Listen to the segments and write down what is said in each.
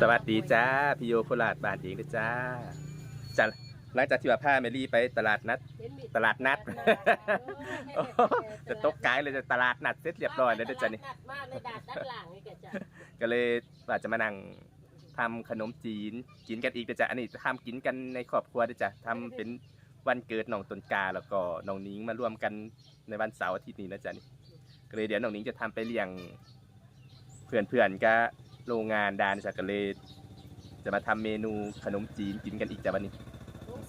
สวัสดีจ้าพี่โยโคราชบ้านเองนะจ้าจ้าหลังจากที่ว่าพาเมลี่ไปตลาดนัด ตลาดนัดโอ้โหจะตกกายเลยจะตลาดนัดเสร็จเรียบร้อยแล้วเด้อจ้ะนี่นัดมากเลยดาดด้านหลังนี่แกจ้ะก็เลยว่าจะมานั่งทำขนมจีนกินกันอีกเด้อจ้ะอันนี้จะทำกินกันในครอบครัวเด้อจ้ะทำเป็นวันเกิดน้องต้นกาแล้วก็น้องนิ้งมารวมกันในวันเสาร์อาทิตย์นี้นะจ๊ะนี่ก็เลยเดี๋ยวน้องนิ้งจะทำไปเลี้ยงเพื่อนๆก็ โรงงานดานจ้ะก็เลยจะมาทำเมนูขนมจีนกินกันอีกจ้ะวันนี้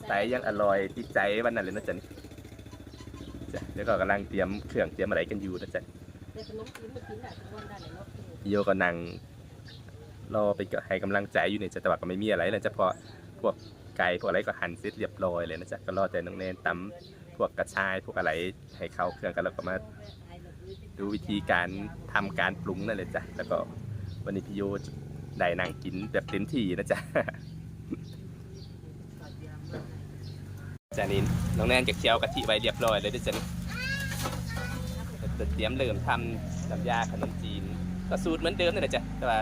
ใส่ยังอร่อยติดใจวันนั้นเลยนะจ๊ะนี่จ้ะเดี๋ยวก็กำลังเตรียมเครื่องเตรียมอะไรกันอยู่นะจ๊ะแต่ขนมจีนมันกินได้ทุกวันได้เลยเนาะพี่โยก็นั่งรอไปก็ให้กำลังใจอยู่เนี่ยจะแต่ว่าก็ไม่มีอะไรเลยเฉพาะพวกไก่พวกอะไรก็หั่นเสร็จเรียบร้อยเลยนะจ๊ะก็รอแต่น้องแนนตำพวกกระชายพวกอะไรให้เข้าเครื่องกันแล้วก็มาดูวิธีการทำการปรุงนั่นเลยจ้ะแล้วก็ วันนี้พี่โยได้นั่งกินแบบเต็มที่นะจ๊ะจานินน้องแนนกับเคี่ยวกะทิไว้เรียบร้อยเลยด้วยจ้ะนี่จะเตรียมเริ่มทำน้ำยาขนมจีน ก็สูตรเหมือนเดิมนั่นแหละจ้ะแต่ว่า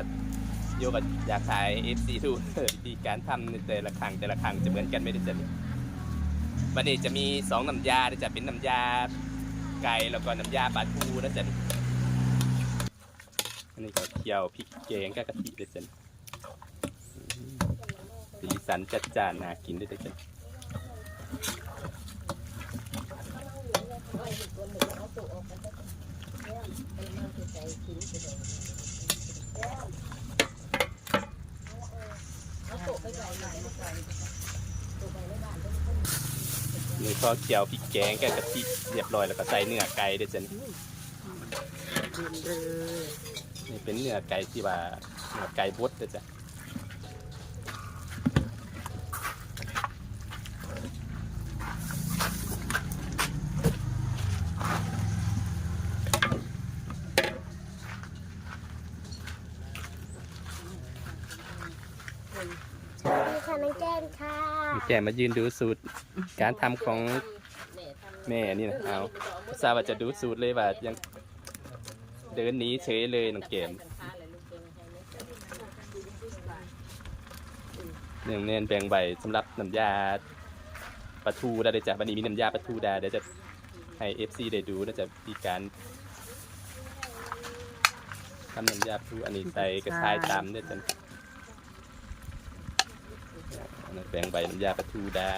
โยก็อยากขาย FC ดูวิธีการทำในแต่ละครั้งแต่ละครั้งจะเหมือนกันไม่ได้จ้ะวันนี้จะมีสองน้ำยานะจะเป็นน้ำยาไก่แล้วก็น้ำยาปลาทูนะจ๊ะ อันนี้ก็เคี่ยวพริกแกงกับกะทิด้วยจ้ะนี่อืมสีสันจัดจ้านน่ากินด้วยจ้ะนี่ก็เคี่ยวพริกแกงกับกะทิเรียบร้อยแล้วก็ใส่เนื้อไก่ด้วยจ้ะ นี่นี่เป็นเนื้อไก่ที่ว่าเนื้อไก่บดด้วยจ้ะมีค่ะน้องแก้มค่ะแกมายืนดูสูตร การทำของแม่นี่นะเอาทราบว่าจะดูสูตรเลยว่ายัง เดินหนีเฉยเลยน้องเกมหนึ่งเนียนแบ่งใบสำหรับน้ำยาปลาทูได้เลยจ้ะวันนี้มีน้ำยาปลาทูดาเดี๋ยวจะให้เอฟซีได้ดูนะจะมีการทำน้ำยาปลาทูอันนี้ใส่กระชายตามเนี่ยจ้ะแปลงใบน้ำยาปลาทูดา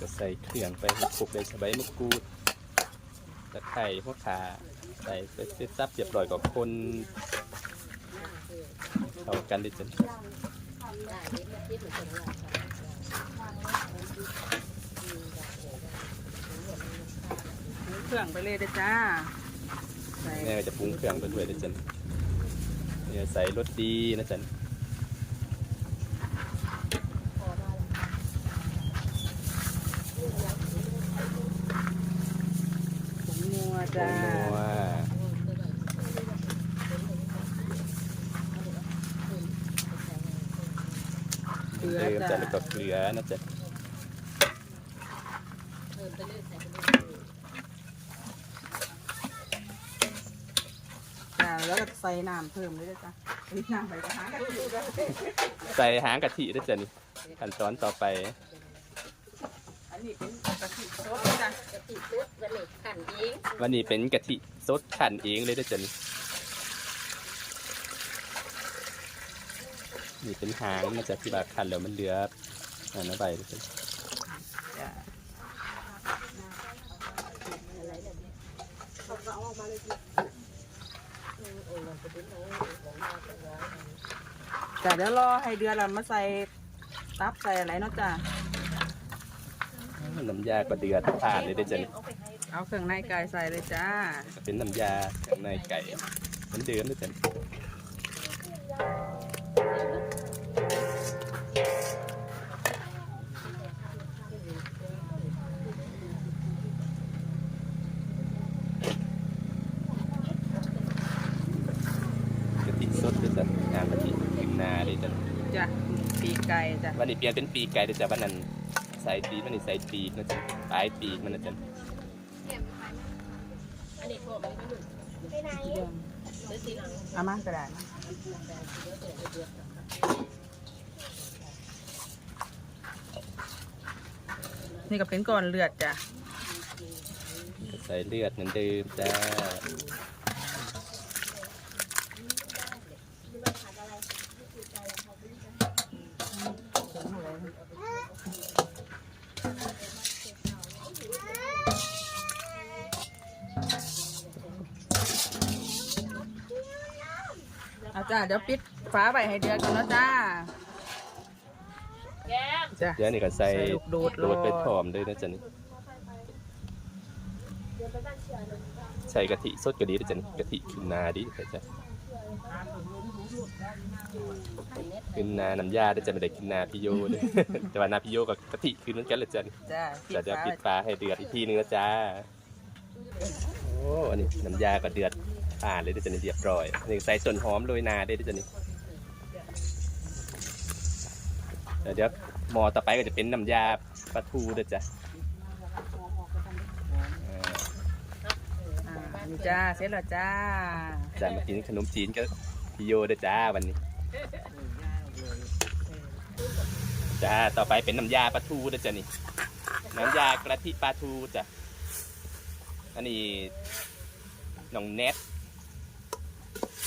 ก็ใส่เครื่องไปให้ครบเลยสบายมะกรูดตะไคร้พวกขาใส่เสร็จซับเรียบร้อยกับคนเข้ากันเลยจ้ะเครื่องไปเลยเด้อจ้าใส่แม่ก็จะปรุงเครื่องไปด้วยเลยจ้ะเนี่ยใส่รสดีนะจ๊ะผงนัวผจ้างนัวเกลือเติมจ้าจ้ะแล้วก็เกลือนะจ๊ะ จ้าแล้วก็ ใส่น้ำเพิ่มเลยเด้อจ้าเฮ้ยน้ำใบกระถางกันอยู่จ้ะใส่หางกะทินะจ๊ะนี่ขั้นตอนต่อไป อันนี้เป็นกะทิสดเลยจ้ะกะทิตุ๊ดวันนี้ขันเองวันนี้เป็นกะทิสดขั่นเองเลยนะจ๊ะนี่นี่เป็นหางนะจ๊ะที่บาขั่นแล้วมันเหลืออันนั้นใบนะจ๊ะ จ้าจ้าเดี๋ยวรอให้เดือดแล้วมาใส่ตับใส่อะไรเนาะจ้าน้ำยาก็เดือดผ่านเลยได้อจ้ะนี่เอาเครื่องในไก่ใส่เลยจ้าก็เป็นน้ำยาข้างในไก่เหมือนเดิมนะจ๊ะ เลยจ้ะจ้ะปีกไก่จ้ะวันนี้เปลี่ยนเป็นปีกไก่เลยจ้ะวันนั้นใส่ปีกวันนี้ใส่ปีกนะจ๊ะปลายปีกมันนะจ๊ะอันนี้พวกมันไม่หนุนไปไหนเดี๋ยวทีหลังเอามาก็ได้นะนี่ก็เป็นก้อนเลือดจ้ะใส่เลือดเหมือนเดิมจ้า เอาจ้ะเดี๋ยวปิดฟ้าไว้ให้เดือดก่อนเนาะจ้าแก้มจ้ะเดี๋ยวนี่ก็ใส่ใส่ลูกโดดโดดไปรอพร้อมด้วยนะจ๊ะนี่ใส่กะทิสดก็ดีนะจ๊ะนี่กะทิขึ้นนาดีนะจ๊ะขึ้นนาน้ำยาได้จะไม่ได้กินนาพี่โยเลยแต่ว่านาพี่โยกับกะทิขึ้นเหมือนกันเลยจ้ะนี่จ้ะจะเดี๋ยวฟ้าปิดฟ้าให้เดือดอีกทีนึงนะจ้าโอ้อันนี้น้ำยาก็เดือด ผ่านเลยเดี๋ยวจะนี่เรียบร้อยอันนี่ใส่ส่วนหอมโรยนาได้เดี๋ยวจะนี่เดี๋ยวเดี๋ยวหมอต่อไปก็จะเป็นน้ำยาปลาทูเด้อจ้ะเอออ่านี่จ้าเสร็จแล้วจ้าจะมากินขนมจีนก็พี่โยเด้อจ้าวันนี้จ้าต่อไปเป็นน้ำยาปลาทูเด้อจ้ะนี่น้ำยากะทิปลาทูจ้ะอันนี้น้องแนท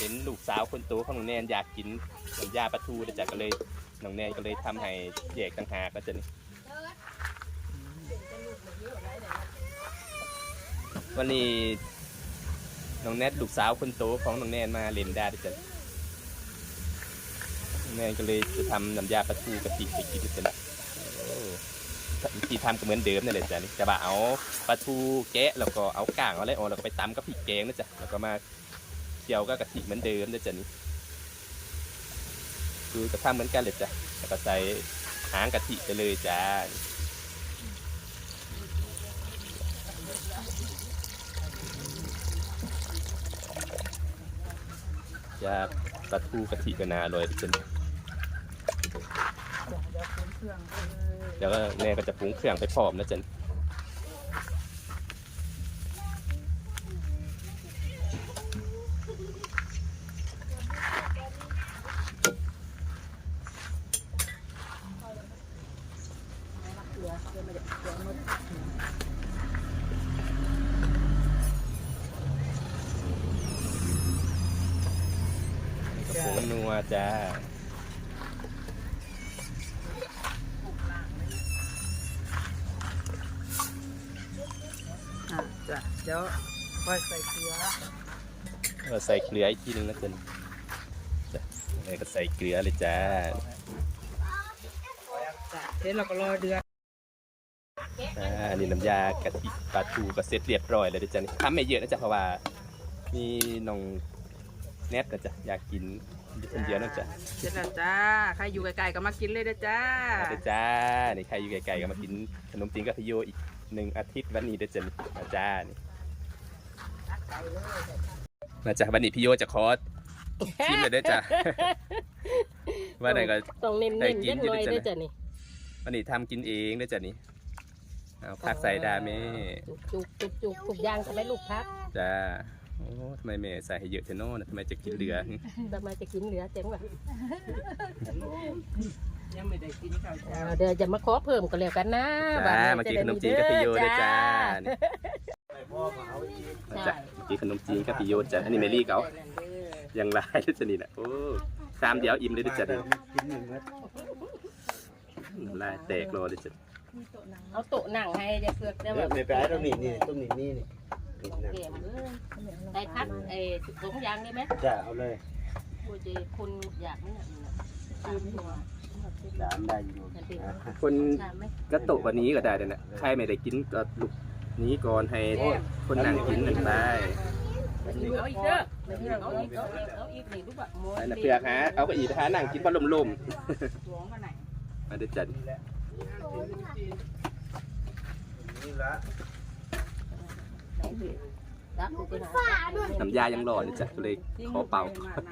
เป็นลูกสาวคนโตของน้องแนนอยากกินน้ำยาปลาทูเด้อจ้ะก็เลยน้องแนนก็เลยทำให้แยกต่างหากก็จะนี่วันนี้น้องแนทลูกสาวคนโตของน้องแนนมาเล่นได้ด้อจ้ะแนนก็เลยจะทำน้ำยาปลาทูกะทิให้กินด้อจ้ะนี่โอ้วิธีทำก็เหมือนเดิมนั่นแหละจ้ะนี่จะว่าเอาปลาทูแกะแล้วก็เอาก่างเอาอะไรออกแล้วก็ไปตำกับพริกแกงนะจ๊ะแล้วก็มา เคี่ยวก็กะทิเหมือนเดิมนะจ๊ะนี่คือกระทำเหมือนกันเลยจ้ะแล้วก็ใส่หางกะทิไปเลยจ้าจะปลาทูกะทิก็น่าอร่อยจ้ะนี่เดี๋ยวปรุงเครื่องเลยเดี๋ยวก็แม่ก็จะปรุงเครื่องไปพร้อมนะจ๊ะ ดี๋ยวค่อยใส่เกลือเราใส่เกลืออีกทีนึงนะจ๊ะจ้ะแล้วก็ใส่เกลือเลยจ้าจ้ะเสร็จเราก็รอเดือดอ่าอันนี้น้ำยากะทิปลาทูก็เสร็จเรียบร้อยเลยนะจ๊ะนี่ทำไม่เยอะนะจ๊ะเพราะว่ามีน้องแนทนะจ๊ะอยากกินคนเดียวนะจ๊ะเสร็จแล้วจ้าใครอยู่ไกลๆก็มากินเลยเด้อจ้ามาเด้อจ้านี่ใครอยู่ไกลๆก็มากินขนมจีนกับพี่โยอีกหนึ่งอาทิตย์วันนี้เด้อจ้ะนี่มาจ้านี่ มาจ้ะวันนี้พี่โยจะขอชิมเลยเด้อจ้ะว่าไหนก็ต้องเน้นได้ๆกิเล็นกอยู่น้อยด้วยได้จ้ะจ้ะนี่วันนี้ทำกินเองเด้อจ้ะนี่เอาผักใส่ดาเม่จุกจุกจุกจุกยางทำให้ลูกพักจ้าโอ้ทำไมแม่ใส่ให้เยอะเทโน่นะทำไมจะกินเหลือทำไมจะกินเหลือเจ๋งว่ะยังไม่ได้กินข้าวเช้าเอาเดี๋ยวจะมาขอเพิ่มก็แล้วกันนะจ้าบัดมากินจะขได้นมจีนกับพี่โยเด้อจ้านี่ ใช่จ้ะมากินขนมจีนกับพี่โยจ้ะอันนี้เมลี่เขายังไรเด้อจ้ะนี่นะโอ้สามเดียวอิ่มเลยเด้อจ้ะนี่น้ำลายแตกรอเลยจ้ะเอาโต๊ะนั่งให้จะเพือกได้แบบไม่ไปตรงนี้นี่ตรงนี้นี่นี่นี่นะเกมเอ้ยได้พักเอ้สองอย่างได้ไหมจ้าเอาเลยกูจะคนอยากไหมเนี่ยสามตัวสามได้อยู่จะเป็นคนสามไหมกระโตะวันนี้ก็ได้เลยนะใครไม่ได้กินก็ลุก นี้ก่อนให้คนนั่งกินนั่งไปเอาอีกเด้อเอาอีกเอาอีกเอาอีกนี่รู้ปะโมไปนะเพื่อกฮะเอาก็อีทหานั่งกินบอลลมหลวงมาไหนๆมาเด้อจ้ะนี่ละตตักกูไปหาน้ำยายังรอเลยจ้ะก็เลยขอเป่า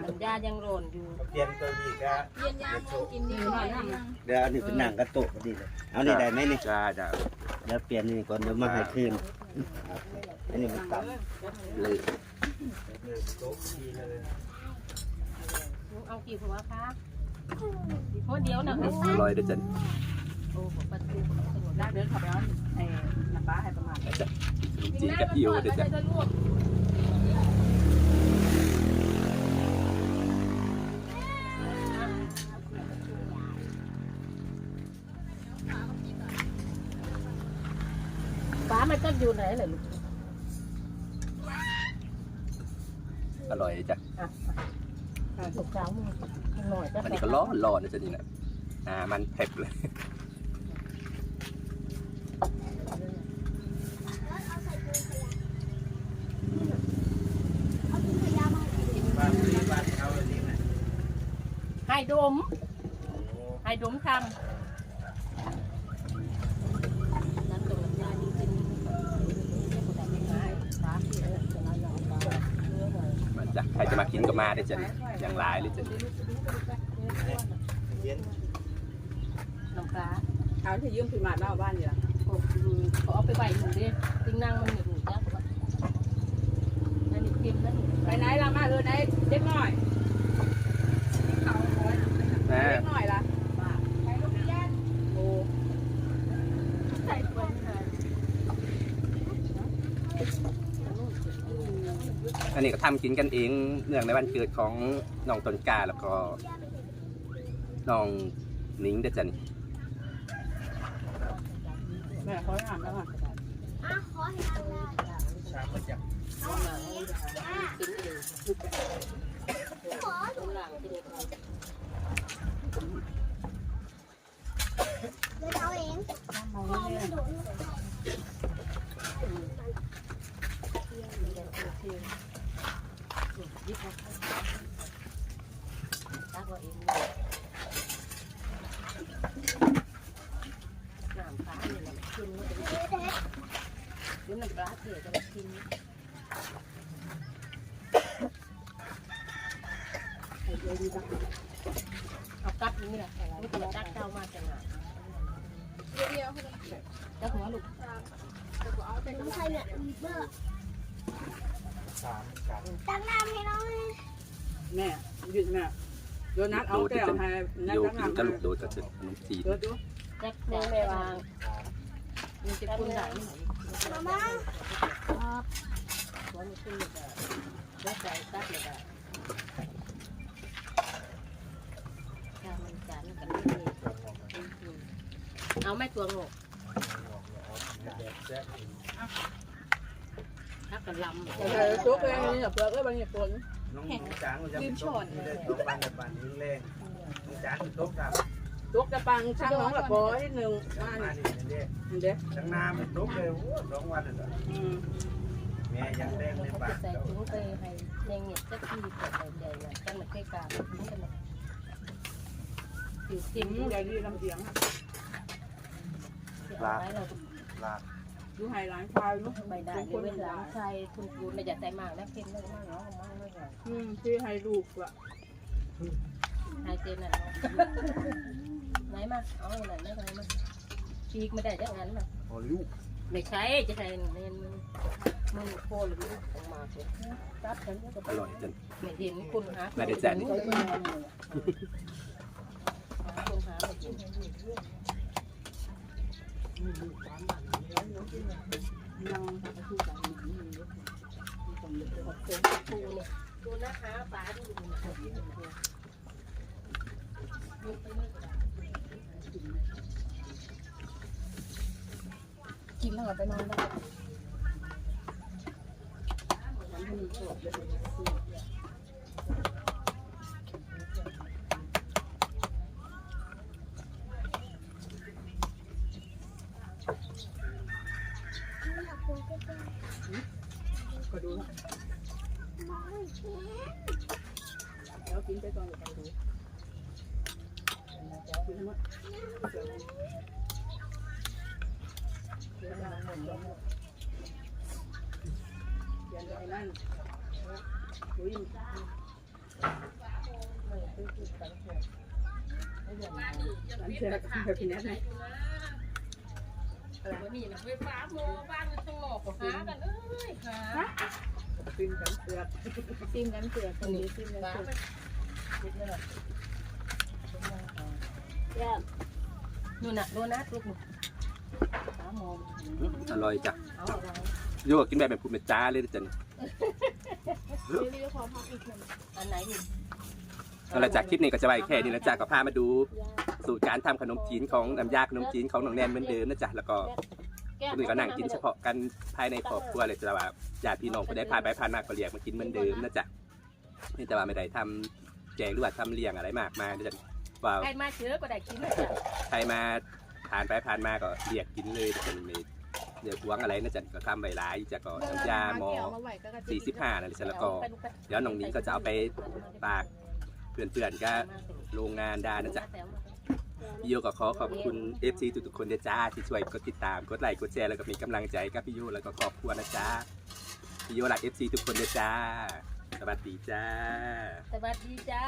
น้ำยายังร้อนอยู่เปลี่ยนตัวนี้ก็เย็นยาโมกินนี่หน่อยนะเดี๋ยวอันนี้เป็นหนังกระโตกพอดีเลย เอานี่ได้ไหมนี่จ้าจ้า เดี๋ยวเปลี่ยนนี่ก่อนเดี๋ยวมาให้คืนอันนี้มันต่ำเลยเอากี่หัวคะหัวเดียวนะโอ้ลอยเด้อจ้ะโหประตูลากเดินขับไปเอาไอ้น้ำปลาให้ประมาณขนมจีนกับอิวเด้อจ้ะ ฟ้ามันก็อยู่ไหนเหรอลูกอร่อยจ้ะลูกสาวมึงหน่อยจะอันนี้ก็ร้อนร้อนนะจ้ะนี่นะอ่ามันเผ็ดเลยให้ดม ให้ดมทำน้ำตกน้ำยานี่เป็นฟ้าที่เออจะน้อยๆฟ้าเนื้อหน่อย มาจ้ะใครจะมากินก็มาได้อจ้ะนี่อย่างหลายเลยจ้ะนี่น้ำปลาเอาที่ยืมพี่มาดมาบ้านนี่ล่ะเขาเอาไปใบหนึ่งดิติ้งนั่งมันหนึ่งจ้าอันนี้เค็มนะไปไหนล่ะมาเออไหนเด็กน้อยนะเด็กน้อยล่ะไปโรงเรียนโอันนี้ก็ทำกินกันเองเนื่องในวันเกิดของน้องต้นกล้าแล้วก็น้องนิ้งเด้อจ้ะนี่แม่ขอให้อ่านแล้วค่ะอะขอให้อ่านเลยชามมาจับกินเองขอดูหลังกินเองเราเอาเอนจะกิน เอากัดนี่แหละไม่ต้องตักเจ้ามาจังหวะเดียวตักหัวลูกน้องชายเนี่ยมีเบอร์ ตั้งน้ำให้น้องเลยแม่หยุดแม่โดนัทเอาแก้วให้นัทโยทั้งกินน้ำกระลูกโดดกับขนมจีนเดี๋ยวดูแจ็คแจ็คไม่วางมีจะคุณไหนมาม่าหัวมันขึ้นเลยแล้วใจตักเลยแบบถ้ามันจานกันนี่เอาไม่ตัวงก ถ้ากันลำเออซุกเลยนี่เปลือกเอ้ยบางอย่างฝนน้องจางมันจะเป็นต้นนี่ได้ตกบ้านในบ้านนี้แรงน้องจางมันตกครับซุกจะปังช่างน้องละบอยหนึ่งมามานี่นี่นี่เด็กทั้งน้ำมันตกเลยโอ้สองวันเลยแม่ยังแรงในเขาบ้านใส่ถุงไปให้เงเงียบจะทีเปิดใหญ่ๆนะจังมันใกล้กาทิ้งกันเลยอยู่ทิ้งมใหญ่ดีลำเสียงเอาไว้เรา ลาดูไฮไลท์ควายลูกไม่ได้เวลาใส่คุณครูไม่อยากใส่มากนะเค็มมากมากเนาะมากเลยอืมที่ให้ลูกว่ะไฮเจนน่ะไหนมาเอาไหนไม่ไหนมาปีกไม่ได้จากนั้นมาโอ้ลูกไม่ใช่จะใส่เน้นมึงโคหรือมึงออกมาเถอะตัดกันก็อร่อยจังไม่เห็นคุณหาไม่ได้จัดคุณหาไม่เห็นยังคือ กันปูนี่ดูนะคะปลาดูดูกินแล้วก็ไปนอนได้ ก็ดูแล้วกิ นไปก่อนไปดูยนไอ้นั่นอุ้ยไม่คือคือกันเถอะไม่อย่างนั้นอันเชื่อแบบนี้นะวันนี้นะไฟฟ้าโมบ้านมันต้องหลอกหากันเอ้ยหาขึ้นกันเสือกซิมกันเสือกคนนี้ซิมกันเสือก นคิดเลยแย่นู่นน่ะโดนัทลูกหนูสามโมงอร่อยจ้ะเอาอะไรโยกกินแบบแบบพูดเป็นจ้าเลยนะจ้ะเดี๋ยวนี้ขอพักอีกหนึ่งอันไหนอีกเอาละจากคลิปนี้ก็จะไว้แค่นี้นะจ๊ะก็พามาดูสูตรการทำขนมจีนของน้ำยาขนมจีนของน้องแนนเหมือนเดิมนะจ๊ะแล้วก็คนอื่นก็นั่งกินเฉพาะกันภายในครอบครัวเลยจะว่าญาติพี่น้องคนได้ผ่านไปผ่านมาก็เรียกมากินเหมือนเดิมนะจ๊ะนี่แต่ว่าไม่ได้ทำ แจกหรือว่าทำเลี้ยงอะไรมากมายนะจ๊ะว่าใครมาเชื้อก็ได้กินนะจ๊ะใครมาผ่านไปผ่านมาก็เรียกกินเลยจะเป็นเดี๋ยวหวงอะไรนะจ๊ะก็ทำใบหลายจะก็น้ำยาหมอ45นั่นแหละแล้วก็เดี๋ยวน้องนิ้งก็จะเอาไปฝากเพื่อนๆก็โรงงานได้นะจ๊ะพี่โยก็ขอขอบคุณ FC ทุกๆคนนะจ้าที่ช่วยกดติดตามกดไลค์กดแชร์แล้วก็มีกำลังใจกับพี่โยแล้วก็ครอบครัวนะจ้าพี่โยรัก FC ทุกคนนะจ้า สวัสดีจ้า สวัสดีจ้า